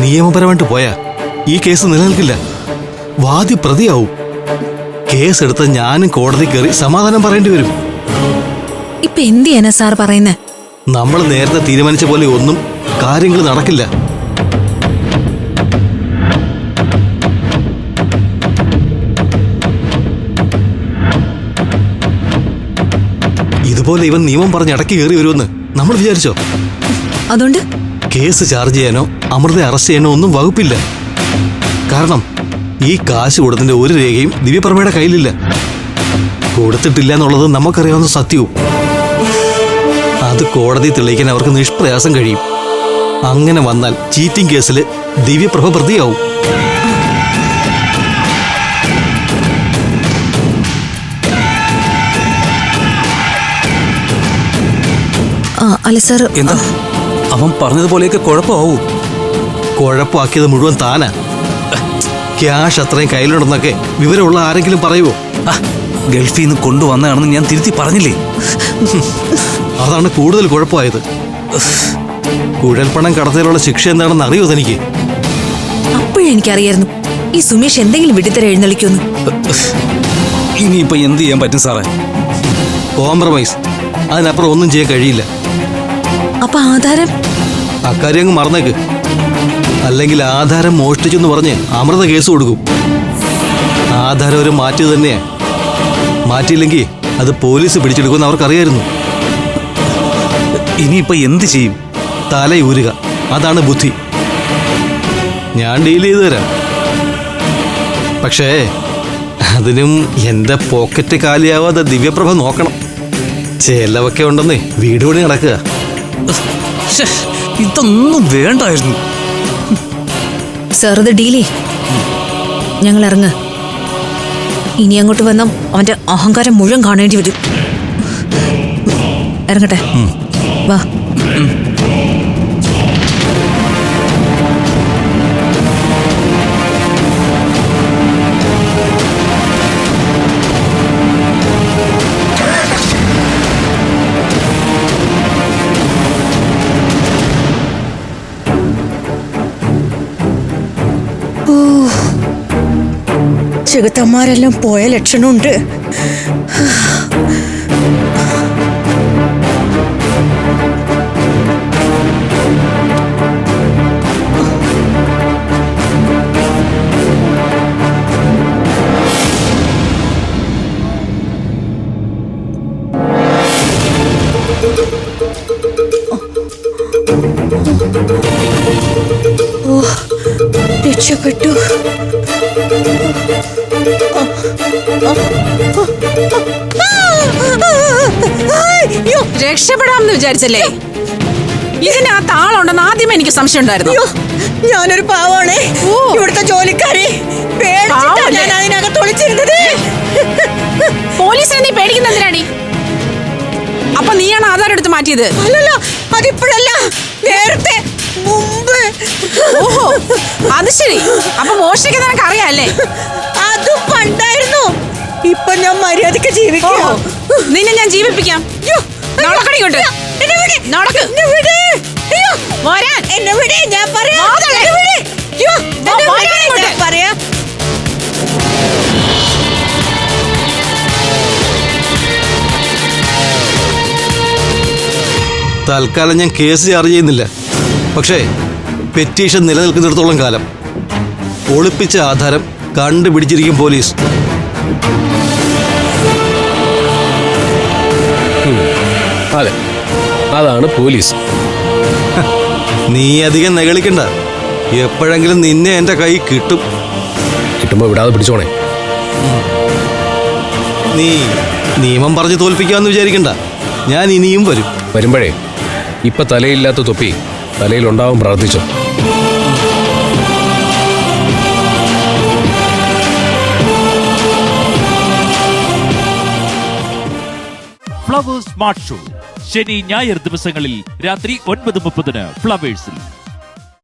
നിയമപരമായിട്ട് പോയാ ഈ കേസ് നിലനിൽക്കില്ല. വാദി പ്രതിയാവും. കേസ് എടുത്ത ഞാനും കോടതി കയറി സമാധാനം പറയേണ്ടി വരും. ഇപ്പൊ എന്ത് ചെയ്യാനാ സാർ പറയുന്നത് നമ്മൾ നേരത്തെ തീരുമാനിച്ച പോലെ ഒന്നും കാര്യങ്ങൾ നടക്കില്ല. ഇതുപോലെ ഇവൻ നിയമം പറഞ്ഞ് അടക്കി കയറി വരുമെന്ന് നമ്മൾ വിചാരിച്ചോ? അതുകൊണ്ട് കേസ് ചാർജ് ചെയ്യാനോ അമൃതയെ അറസ്റ്റ് ചെയ്യാനോ ഒന്നും വകുപ്പില്ല. കാരണം ഈ കാശ് കൊടുത്തതിന്റെ ഒരു രേഖയും ദിവ്യപ്രഭയുടെ കയ്യിലില്ല. കൊടുത്തിട്ടില്ല എന്നുള്ളത് നമുക്കറിയാവുന്ന സത്യവും. അത് കോടതി തെളിയിക്കാൻ അവർക്ക് നിഷ്പ്രയാസം കഴിയും. അങ്ങനെ വന്നാൽ ചീറ്റിംഗ് കേസിൽ ദിവ്യപ്രഭ പ്രതിയാവും. അല്ല സാർ എന്താ? അവൻ പറഞ്ഞതുപോലെയൊക്കെ കുഴപ്പമാവൂ. കുഴപ്പമാക്കിയത് മുഴുവൻ താനാ. ക്യാഷ് അത്രയും കയ്യിലുണ്ടെന്നൊക്കെ വിവരമുള്ള ആരെങ്കിലും പറയുമോ ഗൾഫിൽ നിന്ന് കൊണ്ടുവന്നതാണെന്ന് ഞാൻ തിരുത്തി പറഞ്ഞില്ലേ? അതാണ് കൂടുതൽ കുഴപ്പമായത്. കുഴൽപ്പണം കടത്തിലുള്ള ശിക്ഷ എന്താണെന്ന് അറിയോ തനിക്ക്? അപ്പോഴെനിക്കറിയായിരുന്നു ഈ സുമേഷ് എന്തെങ്കിലും വിട്ടിത്തര എഴുന്നള്ളിക്കുന്നു ഇനിയിപ്പോ എന്ത് ചെയ്യാൻ പറ്റും സാറേ? കോംപ്രമൈസ് അതിനപ്പുറം ഒന്നും ചെയ്യാൻ കഴിയില്ല. അപ്പൊ ആധാരം? അക്കാര്യം അങ്ങ് മറന്നേക്ക്. അല്ലെങ്കിൽ ആധാരം മോഷ്ടിച്ചെന്ന് പറഞ്ഞ് അമൃത കേസ് കൊടുക്കും. ആധാരം ഒരു മാറ്റി തന്നെയാ. മാറ്റിയില്ലെങ്കിൽ അത് പോലീസ് പിടിച്ചെടുക്കുമെന്ന് അവർക്കറിയായിരുന്നു. ഇനിയിപ്പോ എന്ത് ചെയ്യും? തലയൂരുക അതാണ് ബുദ്ധി. ഞാൻ ഡീൽ ചെയ്തു തരാം. പക്ഷേ അതിനും എന്റെ പോക്കറ്റ് കാലിയാവാതെ ദിവ്യപ്രഭ നോക്കണം. ചെലവൊക്കെ ഉണ്ടെന്നേ വീട് പണി നടക്കുക. ഇതൊന്നും വേണ്ടായിരുന്നു. സാർ ഇത് ഡീലേ. ഞങ്ങൾ ഇറങ്ങ ഇനി അങ്ങോട്ട് വന്ന അവന്റെ അഹങ്കാരം മുഴുവൻ കാണേണ്ടി വരും. ഇറങ്ങട്ടെ. വാ. ചെകുത്തന്മാരെല്ലാം പോയ ലക്ഷണമുണ്ട്. ഓ രക്ഷപ്പെട്ടു. അയ്യോ. രക്ഷപ്പെടാമെന്ന് വിചാരിച്ചല്ലേ? ഇതിനകത്ത് ആളുണ്ടെന്ന് ആദ്യം എനിക്ക് സംശയം ഉണ്ടായിരുന്നു ഞാനൊരു പാവാണേ. ഇവിടുത്തെ ജോലിക്കാരി ഞാൻ അതിനകത്ത് ഒളിച്ചിരുന്നത്. പോലീസിനെ നീ പേടിക്കുന്ന എന്തിനാടി? അപ്പൊ നീയാണ് ആധാരം എടുത്ത് മാറ്റിയത്? അല്ലല്ലോ അതിപ്പോഴല്ല. നേരത്തെ മുമ്പ്. ഓഹോ അത് ശരി. അപ്പൊ മോഷ്ടിക്കാൻ നിനക്ക് അറിയാല്ലേ? അത് പണ്ടായിരുന്നു. ഇപ്പൊ ഞാൻ മര്യാദയ്ക്ക് ജീവിക്കോ. നിന്നെ ഞാൻ ജീവിപ്പിക്കാം. നടക്കടി ഇങ്ങോട്ട്. നടക്ക്. എന്നെ വിട്. അയ്യോ, വരാൻ. എന്നെ വിട്, ഞാൻ പറയാം. പറയാം. തൽക്കാലം ഞാൻ കേസ് ചാർജ് ചെയ്യുന്നില്ല. പക്ഷേ പെറ്റീഷൻ നിലനിൽക്കുന്നിടത്തോളം കാലം ഒളിപ്പിച്ച ആധാരം കണ്ടുപിടിച്ചിരിക്കും പോലീസ്. അതെ അതാണ് പോലീസ്. നീ അധികം നെകളിക്കണ്ട. എപ്പോഴെങ്കിലും നിന്നെ എന്റെ കൈ കിട്ടും. കിട്ടുമ്പോൾ വിടാതെ പിടിച്ചോണേ നീ നിയമം പറഞ്ഞ് തോൽപ്പിക്കാമെന്ന് വിചാരിക്കണ്ട. ഞാൻ ഇനിയും വരും. വരുമ്പോഴേ ഇപ്പൊ തലയില്ലാത്ത തൊപ്പി തലയിലുണ്ടാവും പ്രാർത്ഥിച്ചു. ഫ്ലവേഴ്സ് സ്മാർട്ട് ഷോ ശനി ഞായർ ദിവസങ്ങളിൽ രാത്രി ഒൻപത് മുപ്പതിന് ഫ്ലവേഴ്സിൽ